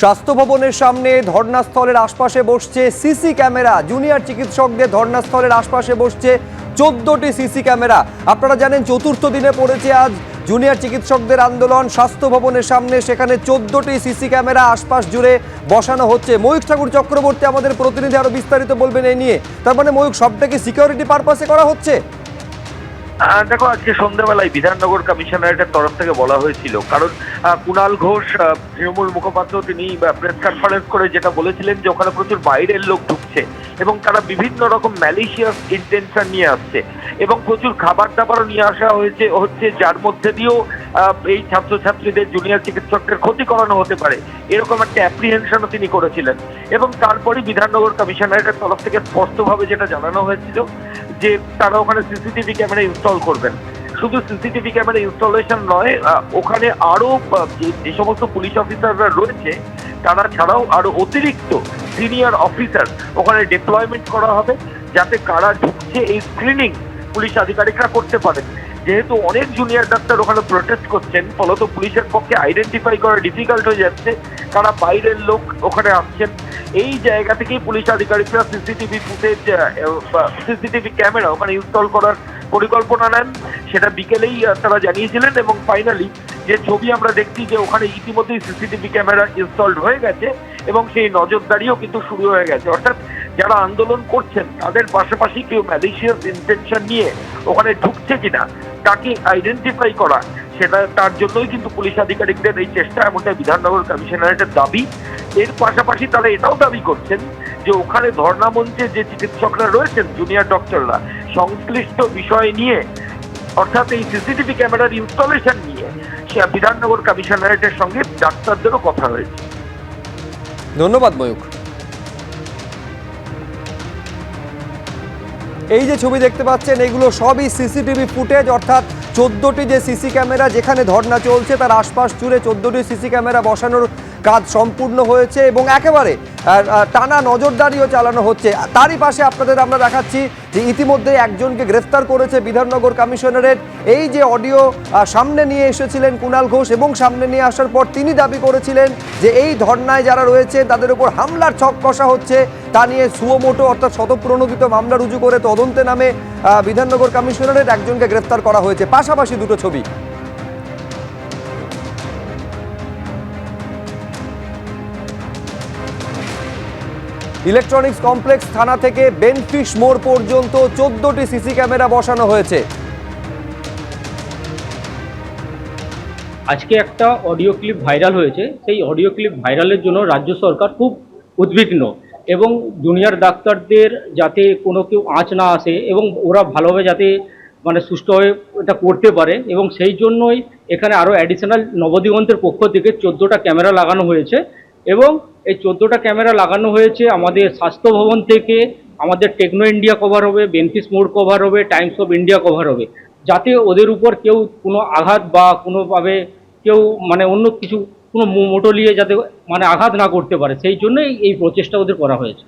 স্বাস্থ্য ভবনের সামনে ধর্নাস্থলের আশপাশে বসছে সিসি ক্যামেরা। জুনিয়র চিকিৎসকদের ধর্নাস্থলের আশপাশে বসছে চোদ্দটি সিসি ক্যামেরা। আপনারা জানেন চতুর্থ দিনে পড়েছে আজ জুনিয়র চিকিৎসকদের আন্দোলন। স্বাস্থ্য ভবনের সামনে সেখানে চোদ্দটি সিসি ক্যামেরা আশপাশ জুড়ে বসানো হচ্ছে। ময়ূক ঠাকুর চক্রবর্তী আমাদের প্রতিনিধি আরও বিস্তারিত বলবেন এই নিয়ে। তার মানে ময়ূক সবটাকে সিকিউরিটি পারপাসে করা হচ্ছে? দেখো, আজকে সন্ধ্যাবেলায় বিধাননগর কমিশনারেটের তরফ থেকে বলা হয়েছিল, কারণ কুণাল ঘোষ তৃণমূল মুখপাত্র, তিনি প্রেস কনফারেন্স করে যেটা বলেছিলেন যে, ওখানে প্রচুর বাইরের লোক ঢুকছে এবং তারা বিভিন্ন রকম ম্যালিশিয়াস ইন্টেনশন নিয়ে আসছে এবং প্রচুর খাবার দাবারও নিয়ে আসা হয়েছে, হচ্ছে যার মধ্যে দিয়েও এই ছাত্রছাত্রীদের জুনিয়র চিকিৎসকদের ক্ষতি করানো হতে পারে, এরকম একটা অ্যাপ্রিহেনশনও তিনি করেছিলেন। এবং তারপরে বিধাননগর কমিশনারেটের তরফ থেকে স্পষ্টভাবে যেটা জানানো হয়েছিল যে তারা ওখানে সিসিটিভি ক্যামেরা ইনস্টল করবেন। শুধু সিসিটিভি ক্যামেরা ইনস্টলেশন নয় ওখানে আরও যে সমস্ত পুলিশ অফিসাররা রয়েছে তারা ছাড়াও আরও অতিরিক্ত সিনিয়র অফিসার ওখানে ডিপ্লয়মেন্ট করা হবে যাতে কারা ঢুকছে এই স্ক্রিনিং পুলিশ আধিকারিকরা করতে পারেন। যেহেতু অনেক জুনিয়র ডাক্তার ওখানে প্রোটেস্ট করছেন, ফলত পুলিশের পক্ষে আইডেন্টিফাই করা ডিফিকাল্ট হয়ে যাচ্ছে, কারা বাইরের লোক ওখানে আসছেন। এই জায়গা থেকেই পুলিশ আধিকারিকরা সিসিটিভি ফুটেজ সিসিটিভি ক্যামেরা ওখানে ইনস্টল করার পরিকল্পনা নেন। সেটা বিকেলেই তারা জানিয়েছিলেন এবং ফাইনালি যে ছবি আমরা দেখছি যে ওখানে ইতিমধ্যেই সিসিটিভি ক্যামেরা ইনস্টলড হয়ে গেছে এবং সেই নজরদারিও কিন্তু শুরু হয়ে গেছে। অর্থাৎ যারা আন্দোলন করছেন, তাদের পাশাপাশি কেউ ম্যালিশিয়াস ইন্টেনশন নিয়ে ওখানে ঢুকছে কিনা, তাকে আইডেন্টিফাই করা, সেটা তার জন্যই কিন্তু পুলিশ আধিকারিকদের এই চেষ্টা এমনটা বিধাননগর কমিশনারেটের দাবি। এর পাশাপাশি তারা এটাও দাবি করছেন যে ওখানে ধর্ণা মঞ্চে যে চিকিৎসকরা রয়েছেন জুনিয়র ডক্টররা সংশ্লিষ্ট বিষয় নিয়ে, অর্থাৎ এই সিসিটিভি ক্যামেরার ইনস্টলেশন বিধাননগর কমিশনারেটের সঙ্গে ডাক্তারদেরও কথা হয়েছে। ধন্যবাদ ময়ূক এই যে ছবি দেখতে পাচ্ছেন, এগুলো সবই সিসিটিভি ফুটেজ, অর্থাৎ চোদ্দোটি যে সিসি ক্যামেরা যেখানে ধর্না চলছে, তার আশপাশ জুড়ে চোদ্দোটি সিসি ক্যামেরা বসানোর কাজ সম্পূর্ণ হয়েছে এবং একেবারে টানা নজরদারিও চালানো হচ্ছে। তারই পাশে আপনাদের আমরা দেখাচ্ছি যে ইতিমধ্যে একজনকে গ্রেফতার করেছে বিধাননগর কমিশনারের এই যে অডিও সামনে নিয়ে এসেছিলেন কুণাল ঘোষ এবং সামনে নিয়ে আসার পর তিনি দাবি করেছিলেন যে এই ধর্নায় যারা রয়েছে তাদের উপর হামলার ছক কষা হচ্ছে। তা নিয়ে সুয়োমোটো অর্থাৎ শতপ্রণোদিত মামলা রুজু করে তদন্তে নামে বিধাননগর কমিশনারের একজনকে গ্রেফতার করা হয়েছে। পাশাপাশি দুটো ছবি। ইলেকট্রনিক্স কমপ্লেক্স থানা থেকে বেনফিশ মোড় পর্যন্ত চোদ্দটি সিসি ক্যামেরা বসানো হয়েছে। আজকে একটা অডিও ক্লিপ ভাইরাল হয়েছে। সেই অডিও ক্লিপ ভাইরালের জন্য রাজ্য সরকার খুব উদ্বিগ্ন এবং জুনিয়র ডাক্তারদের যাতে কোনো কেউ আঁচ না আসে এবং ওরা ভালোভাবে যাতে মানে সুষ্ঠুভাবে এটা করতে পারে এবং সেই জন্যই এখানে আরও অ্যাডিশনাল নবদিগন্তের পক্ষ থেকে চোদ্দোটা ক্যামেরা লাগানো হয়েছে এবং এই চোদ্দোটা ক্যামেরা লাগানো হয়েছে। আমাদের স্বাস্থ্য ভবন থেকে আমাদের টেকনো ইন্ডিয়া কভার হবে, বেনফিস মোড কভার হবে, টাইমস অফ ইন্ডিয়া কভার হবে। যাতে ওদের উপর কেউ কোনো আঘাত বা কোনোভাবে কেউ মানে অন্য কিছু, কোনো মোটো নিয়ে যাতে মানে আঘাত না করতে পারে। সেই জন্যই এই প্রচেষ্টা ওদের করা হয়েছে।